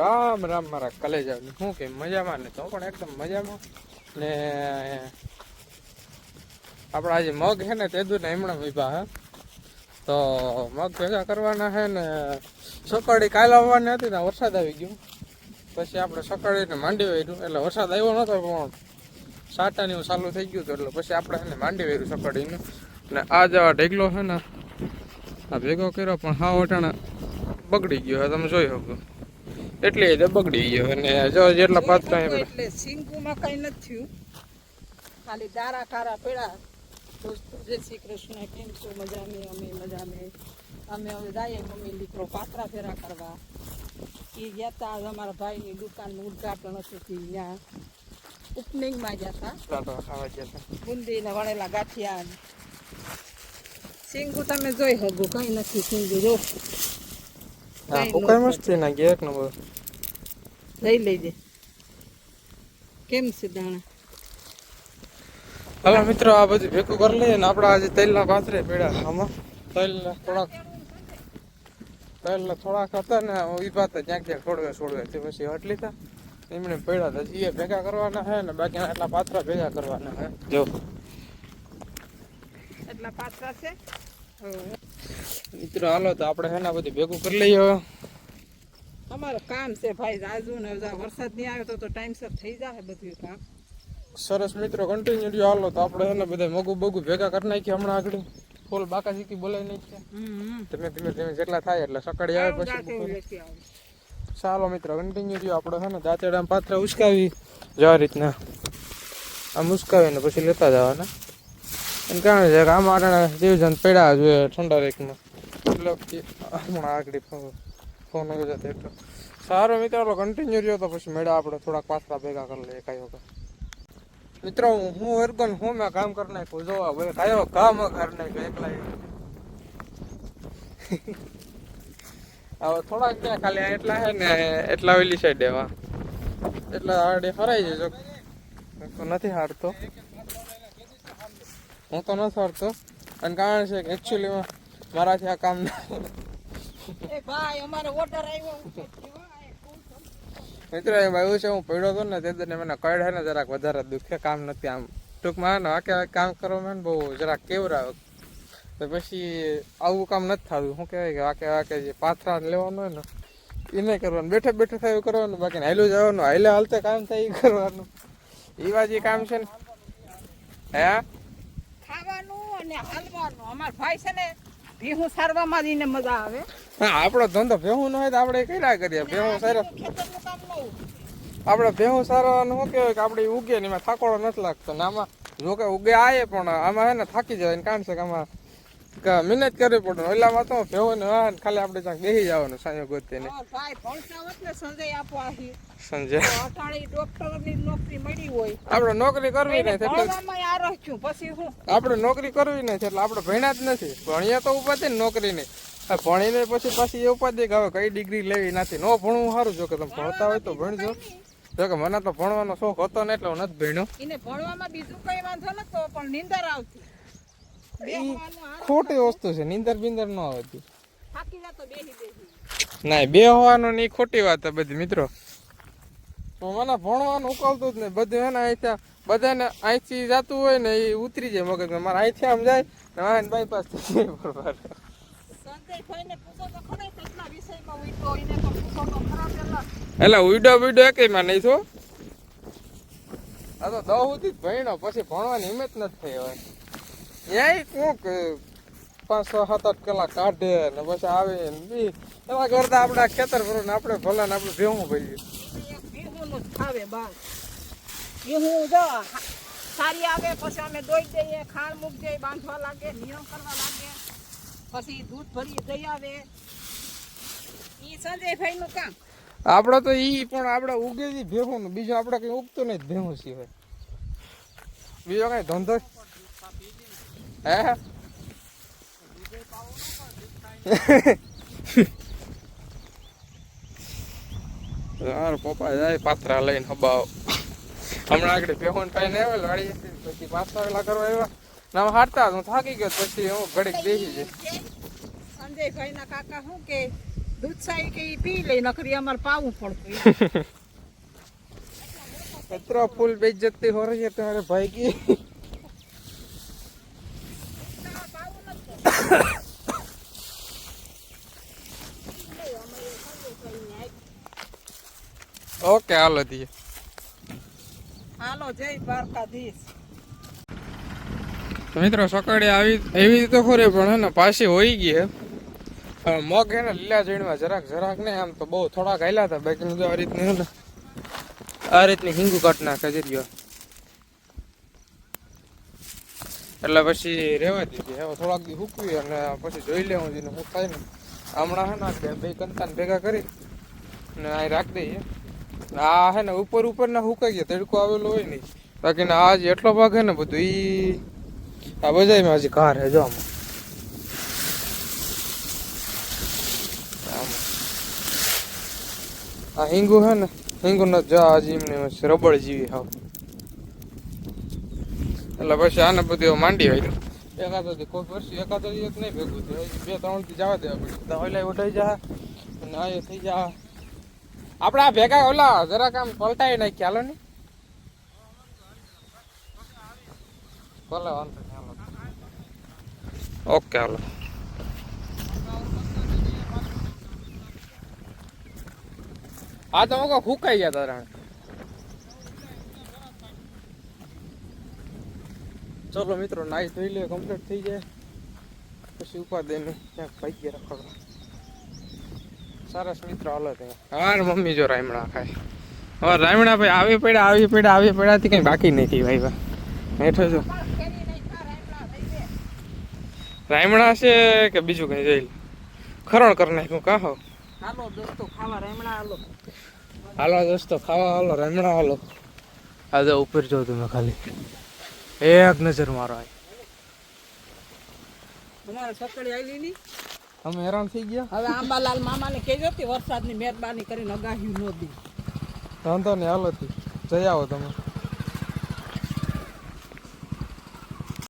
રામ રામ મારા કલેજા હું કે મજામાં ને તો પણ એકદમ મજામાં. ને આપણા આજે મગ છે ને તે દૂર ને હમણાં વિભા, હે. તો મગ ભેગા કરવાના છે ને સકાળી કાલ આવવાની હતી ને વરસાદ આવી ગયો. પછી આપણે સકાળીને માંડી વાર્યું. એટલે વરસાદ આવ્યો નતો પણ સાટાની એવું ચાલુ થઈ ગયું હતું. એટલે પછી આપણે એને માંડી વાર્યું સકાળીને ને આ જેવા ઢેગલો છે ને આ ભેગો કર્યો પણ હા વટાણા બગડી ગયો તમે જોઈ શકો. એટલે એ બગડી ગયો અને જો જેટલા પાત્રા એટલે સિંગુમાં કઈ નથી થયું. ખાલી દારા કારા પેડા દોસ્તો જય શ્રી કૃષ્ણ કેમ છો મજામે અમે મજામે અમે હવે જઈએ મમ્મી દીકરો પાત્રા ફેરા કરવા. એ ગયા તા આજ અમારા ભાઈની દુકાનનું ઉદઘાટન હતું ત્યાં. ઉપનિંગમાં ગયા હતા પાત્રા ગયા હતા બુંદી ને વણેલા ગાંઠિયા. સિંગુ તમે જોઈ શકો કઈ નથી સિંગુ જો. હા કઈ કોકાઈ નહોતું. મસ્તી ના ગયા એક નંબર લઈ લેજે કેમ છે દાણા હાલો મિત્રો આ બધું ભેગું કરી લઈએ ને આપણે આજે તેલના પાથરે પડ્યા આમાં તેલ થોડાક તેલ થોડાક હતા ને ઊભા હતા ક્યાંક ક્યાંક છોડવે છોડવે તે પછી હટ લીધા એમણે પડ્યા હતા એ ભેગા કરવાના છે ને બાકી એટલા પાથરા ભેગા કરવાના છે જો એટલા પાત્રા છે મિત્રો હાલો તો આપણે છે બધું ભેગું કરી લઈએ અમારું કામ છે ભાઈ રાજુ ને વરસાદ નહીં આવ્યો તો ટાઈમસર થઈ જાય બધું કામ. સરસ મિત્રો કન્ટિન્યુ રહ્યો. હાલો તો આપણે છે બધા મગું બગું ભેગા કરી નાખીએ હમણાં આગળ. ફૂલ બાકા શીખી બોલાવી નાખીએ. ધીમે ધીમે ધીમે જેટલા થાય એટલે સકાળી આવે પછી ચાલો મિત્રો કન્ટિન્યુ રહ્યો. આપણે છે ને દાંતેડા પાત્ર ઉસકાવી. જવા રીતના. આમ ઉસકાવીને પછી લેતા જવાના. અને કારણ છે કે આમાં જીવજંત દેવજન પડ્યા જોઈએ ઠંડા રેકમાં એટલે હમણાં આગળ ફોન ફોન આવી જતો એટલો સારો મિત્રો કન્ટિન્યુ રહ્યો તો પછી મેળા આપણે થોડાક પાછલા ભેગા કરી લઈએ કાંઈ વખત મિત્રો, હું વર્ગન હું મેં કામ કરી નાખ્યું જોવા ભાઈ કાયો કામ કરી નાખ્યું, એકલા હવે થોડાક ત્યાં ખાલી એટલા છે ને, એટલા ઓલી સાઈડ એવા. એટલા આડે ફરાઈ જજો. નથી હારતો. હું તો નથી હરતો અને કારણ છે કે એકચ્યુઅલીમાં મારાથી આ કામ ના એ ભાઈ અમારે ઓર્ડર આવ્યો મિત્રો એમ એવું છે હું પડ્યો હતો ને તે દરને મને કડે ને જરાક વધારે દુખે કામ નથી આમ. ટૂંકમાં ને વાકે કામ કરવામાં ને બહુ જરાક કેવરાવે. તો પછી આવું કામ નથી થતું. શું કહેવાય કે વાકે વાકે જે પાથરા લેવાનું હોય ને એ નહીં કરવાનું. બેઠે બેઠે થાય એવું કરવાનું બાકી હાઈલું જવાનું. હાલે હાલતે કામ થાય એ કરવાનું. એવા જે કામ છે ને. હે? ખાવાનું અને હાલવાનું. અમાર ભાઈ છે ને ભીહું સારવામાં જ એને મજા આવે. હા આપણો ધંધો ભેહું ન હોય તો આપણે કર્યા કરીએ? ભેહું સારા. આપણે ભેહું સારવાનું શું કહેવાય કે આપણે ઉગે ને એમાં થાકોડો નથી લાગતો ને આમાં જો કે ઉગે આવે પણ આમાં હે ને થાકી જાય ને કારણ છે કે આમાં મહેનત કરવી પડે. ઓલામાં તો ભેહું ને ખાલી આપણે ત્યાં બેસી જવાનું સાંજે હોત ને સંજય આપણે નોકરી કરવી નહીં નથી એટલે આપણે નોકરી કરવી નથી એટલે આપણે ભણ્યા જ નથી. ભણ્યા તો ઉપાધિ ને નોકરી નહીં. ભણીને પછી પાછી એ ઉપાધિ કે હવે કઈ ડિગ્રી લેવી નથી. ન ભણવું સારું જો કે તમે ભણતા હોય તો ભણજો. જો કે મને તો ભણવાનો શોખ હતો ને એટલે હું નથી ભણ્યો. એને ભણવામાં બીજું કઈ વાંધો નતો પણ નિંદર આવતી. ખોટી વસ્તુ છે નીંદર બિંદર ન આવતી ના બે હોવાનું ની ખોટી વાત બધી મિત્રો. તો મને ભણવાનું ઉકલતું જ નહીં. બધું એને અહીંથી બધાને અહીંથી જતું હોય ને એ ઉતરી જાય મગજમાં. મારે અહીંથી આમ જાય ને વાહન બાયપાસ થઈ જાય બરોબર. એટલે ઉડો બીડો એકેયમાં નહીં છો આ તો દહ સુધી જ ભણ્યો પછી ભણવાની હિંમત નથી થઈ હવે. ન્યાય કોક પાંચ છ સાત આઠ કલાક કાઢે ને પછી આવે ને બી એવા કરતા આપણે આ ખેતર ભરો ને આપણે ભલા ને આપણે ભેહું ભરીએ એક ભીહુંનું જ ખાવે બસ। ભીહું જો હા- સારી આવે પછી અમે દોઈ દઈએ ખાણ મૂકી દઈએ બાંધવા લાગે નિયમ કરવા લાગે પછી દૂધ ભરી દઈ આવે। ઈ સંજયભાઈ નું કામ। આપણે તો ઈ પણ આપણે ઉગે જ ભેહું ને બીજું આપણે કઈ ઉગતું નહીં ભેહું સિવાય। બીજો કઈ ધંધો હે? યાર પપ્પા જાય પાત્રા લઈને હબાવ. હમણાં આગળ બેહોન કઈ નહીં આવે લડી પછી પાછા પેલા કરવા આવ્યા. ના હારતા હું થાકી ગયો પછી હું ઘડીક બેસી જાય સંજયભાઈ ના કાકા શું કે દૂધ સાઈ કે પી લઈ નકરી અમારે પાવું પડતું. એટલો ફૂલ બેજતી હો રહી તમારે ભાઈ કી. ઓકે હાલો દીએ હાલો જય દ્વારકાધીશ. તો મિત્રો સકાળે આવી એવી તો ખોરે પણ હે ને પાછી હોઈ ગઈ મગ હે ને લીલા ઝીણમાં જરાક જરાક ને આમ તો બહુ થોડાક હાલ્યા હતા બાકી જો આ રીતની હે આ રીતની હિંગુ કાઢ નાખે જરીયો એટલે પછી રહેવા દીધી હવે થોડાક દી હૂકવી અને પછી જોઈ લેવું જેને હું થાય ને. હમણાં હે ને બે- કંતાને ભેગા કરી ને આ રાખી દઈએ. આ હે ને ઉપર ઉપર ના હુકાઈ ગયા તડકો આવેલો હોય નહીં બાકી ને આજ એટલો ભાગ હે ને બધું ઈ આ બધાયમાં હજી કાર હે જો આમાં. આ હિંગુ હે ને હિંગુ ન જા હજી એમને રબડ જેવી હાવ. એટલે પછી આને બધું માંડી હોય એકાદો કોઈ વર્ષ એકાદો એક નહીં ભેગું થયું બે ત્રણથી જવા દેવા પડે. ઓલા ઉઠાઈ જા. અને આ થઈ જા. આપણે આ ભેગા ઓલા જરાક આમ પલટાઈ નાખી હાલો ને. ભલે વાંધો હાલો. ઓકે હાલો. આ તો મગો ફૂકાઈ ગયા તારા ચલો મિત્રો નાઈ ધોઈ લે કમ્પ્લીટ થઈ જાય. પછી ઉપાદે ને ક્યાંક ગયા રખડવા સરસ મિત્રો હાલો ત્યાં હાર મમ્મી જો રાયમણા ખાય. હવે રાયમણા ભાઈ આવી પડ્યા આવી પડ્યા આવી પડ્યાથી કઈ બાકી નથી ભાઈ ભાઈ હેઠો જો રાયમણા છે કે બીજું કઈ જોઈ ખરણ કરી નાખ્યું કા હો? હાલો દોસ્તો ખાવા રેમણા હાલો. હાલો દોસ્તો ખાવા હાલો રાયમણા હાલો. આજે ઉપર જો તમે ખાલી. એક નજર મારો આય તમારે સકડી આવી ની? અમે હેરાન થઈ ગયા. હવે આંબાલાલ મામાને કહેજો કે વરસાદની મહેરબાની કરીને અગાહ્યું ન દે. વાંધો નહીં હાલો જઈ આવો તમે.